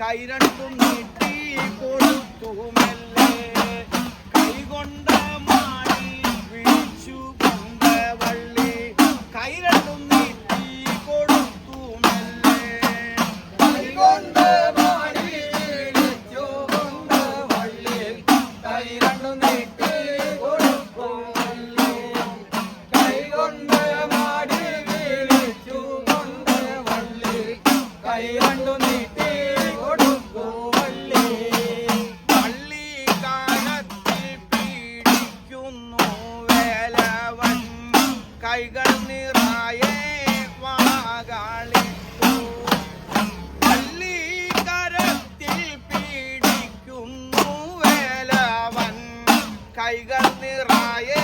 കൈരണ്ടും നീട്ടി കൊടുത്തു മെല്ലെ കൈകൊണ്ട മാടി പിടിച്ചു കൊണ്ട വള്ളി കൈ കൈകൾ നിറായേ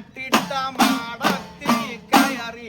കാട്ടിട്ട മാടത്തിൽ കയറി